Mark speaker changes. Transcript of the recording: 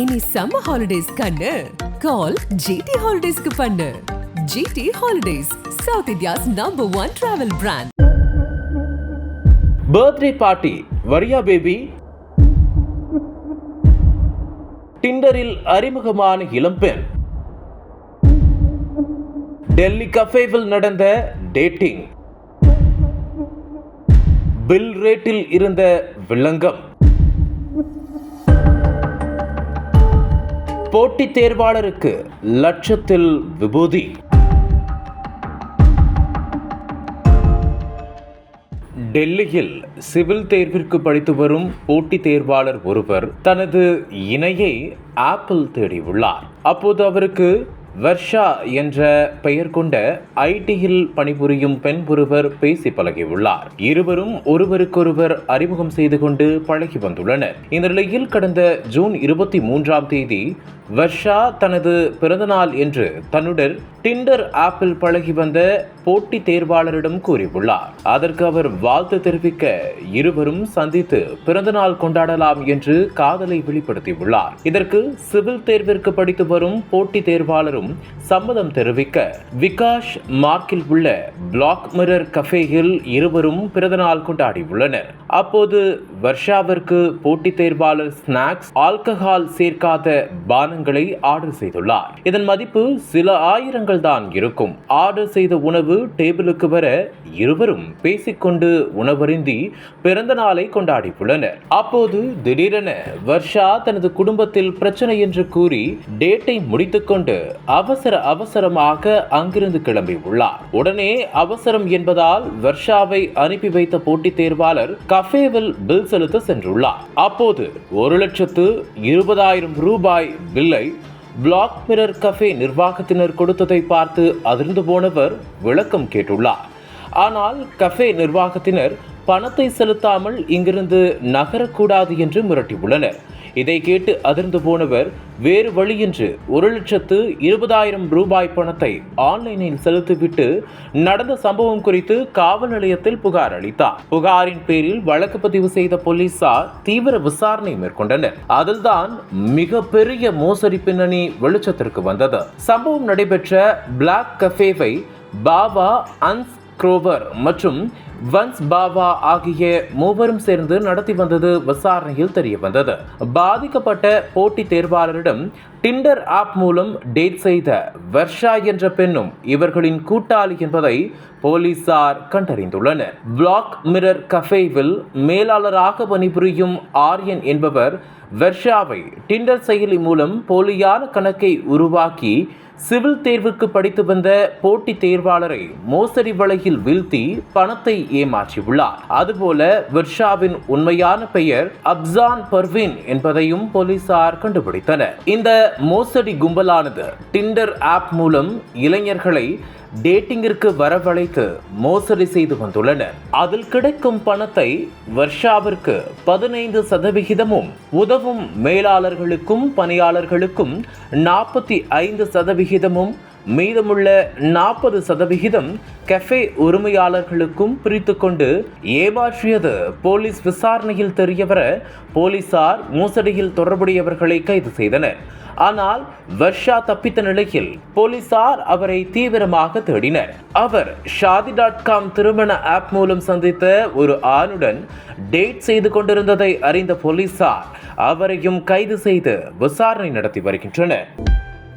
Speaker 1: any summer holidays கண்ணு கால் GT ஹாலிடேஸ்க்கு பண்ணு GT holidays south India's number one travel brand
Speaker 2: birthday party வரியா baby டிண்டரில் அறிமுகமான இளம்பெண் டெல்லி கஃபேவில் நடந்த டேட்டிங் பில் ரேட்டில் இருந்த வில்லங்கம் போட்டித் தேர்வாளருக்கு லட்சத்தில் விபூதி டெல்லியில் சிவில் தேர்விற்கு படித்து வரும் போட்டித் தேர்வாளர் ஒருவர் தனது இணையை ஆப்பிள் தேடியுள்ளார் அப்போது அவருக்கு வர்ஷா என்ற பெயர் கொண்ட ஐடியில் பணிபுரியும் பெண் ஒருவர் பேசி பழகியுள்ளார் இருவரும் ஒருவருக்கொருவர் அறிமுகம் செய்து கொண்டு பழகி வந்துள்ளனர் இந்த நிலையில் கடந்த ஜூன் இருபத்தி மூன்றாம் தேதி வர்ஷா தனது பிறந்தநாள் என்று தன்னுடன் டிண்டர் ஆப்பில் பழகி வந்த போட்டி தேர்வாளரிடம் கூறியுள்ளார் அதற்கு அவர் வாழ்த்து தெரிவிக்க இருவரும் சந்தித்து பிறந்தநாள் கொண்டாடலாம் என்று காதலை வெளிப்படுத்தியுள்ளார் இதற்கு சிவில் தேர்விற்கு படித்து வரும் போட்டி தேர்வாளரும் சம்மதம் தெரிவிக்க விகாஷ் மார்க்கில் உள்ள பிளாக் மிரர் கஃபேயில் இருவரும் பிறந்தநாள் கொண்டாடியுள்ளனர் அப்போது வர்ஷாவிற்கு போட்டி தேர்வாளர் ஸ்நாக்ஸ் ஆல்கஹால் சேர்க்காத பானங்களை ஆர்டர் செய்துள்ளார் இதன் மதிப்பு சில ஆயிரங்கள் தான் இருக்கும் ஆர்டர் செய்த உணவு இரவு டேபிளுக்கு வர இருவரும் பேசிக்கொண்டு உணவருந்தி பிறந்த நாளை கொண்டாடியுள்ளனர் அப்போது திடீரென வர்ஷா தனது குடும்பத்தில் பிரச்சனை என்று கூறி டேட்டை முடித்துக்கொண்டு அவசர அவசரமாக அங்கிருந்து கிளம்பி உள்ளார் உடனே அவசரம் என்பதால் வர்ஷாவை அனுப்பி வைத்த போட்டித் தேர்வாளர் கஃபேவில் பில் செலுத்த சென்றுள்ளார் அப்போது ஒரு லட்சத்து இருபதாயிரம் ரூபாய் பில்லை பிளாக் மிரர் கஃபே நிர்வாகத்தினர் கொடுத்ததை பார்த்து அதிர்ந்து போனவர் விளக்கம் கேட்டுள்ளார் ஆனால் கஃபே நிர்வாகத்தினர் பணத்தை செலுத்தாமல் இங்கிருந்து நகரக்கூடாது என்று மிரட்டியுள்ளனர் இதை கேட்டு அதிர்ந்து போனவர் வேறு வழியின்றி ஒரு லட்சத்து இருபதாயிரம் ரூபாய் பணத்தை ஆன்லைனில் செலுத்திவிட்டு நடந்த சம்பவம் குறித்து காவல் நிலையத்தில் புகார் அளித்தார் புகாரின் பேரில் வழக்கு பதிவு செய்த போலீசார் தீவிர விசாரணை மேற்கொண்டனர் அதில்தான் மிகப்பெரிய மோசடி பின்னணி வெளிச்சத்திற்கு வந்தது சம்பவம் நடைபெற்ற பிளாக் கஃபேவை பாபா அன்ஸ் குரோவர் மற்றும் வன்ஸ் பாபா ஆகிய மூவரும் சேர்ந்து நடத்தி வந்தது விசாரணையில் தெரிய வந்தது பாதிக்கப்பட்ட போட்டி தேர்வாளரிடம் டிண்டர் ஆப் மூலம் டேட் செய்த வர்ஷா என்ற பெண்ணும் இவர்களின் கூட்டாளி என்பதை போலீசார் கண்டறிந்துள்ளனர் பிளாக் மிரர் கஃபேவில் மேலாளராக பணிபுரியும் ஆரியன் என்பவர் வர்ஷாவை டிண்டர் செயலி மூலம் போலியான கணக்கை உருவாக்கி சிவில் தேர்வுக்கு படித்து வந்த போட்டி தேர்வாளரை மோசடி வலையில் வீழ்த்தி பணத்தை ஏமாற்றியுள்ளார் அதுபோல விர்ஷாவின் உண்மையான பெயர் அப்சான் பர்வின் என்பதையும் போலீசார் கண்டுபிடித்தனர் இந்த மோசடி கும்பலானது டிண்டர் ஆப் மூலம் இளைஞர்களை டேட்டிங்கிற்கு வரவழைத்து மோசடி செய்து வந்துள்ளனர் அதில் கிடைக்கும் பணத்தை வர்ஷாவிற்கு பதினைந்து சதவிகிதமும் உதவும் மேலாளர்களுக்கும் பணியாளர்களுக்கும் நாற்பத்தி ஐந்து சதவிகிதமும் மீதமுள்ள நாற்பது சதவிகிதம் கஃபே உரிமையாளர்களுக்கும் பிரித்து கொண்டு ஏமாற்றியது போலீஸ் விசாரணையில் தெரியவர போலீசார் மோசடியில் தொடர்புடையவர்களை கைது செய்தனர் ஆனால் வர்ஷா தப்பித்த நிலையில் போலீசார் அவரை தீவிரமாக தேடினர் அவர் ஷாதி டாட் காம் திருமண ஆப் மூலம் சந்தித்த ஒரு ஆணுடன் டேட் செய்து கொண்டிருந்ததை அறிந்த போலீசார் அவரையும் கைது செய்து விசாரணை நடத்தி வருகின்றனர்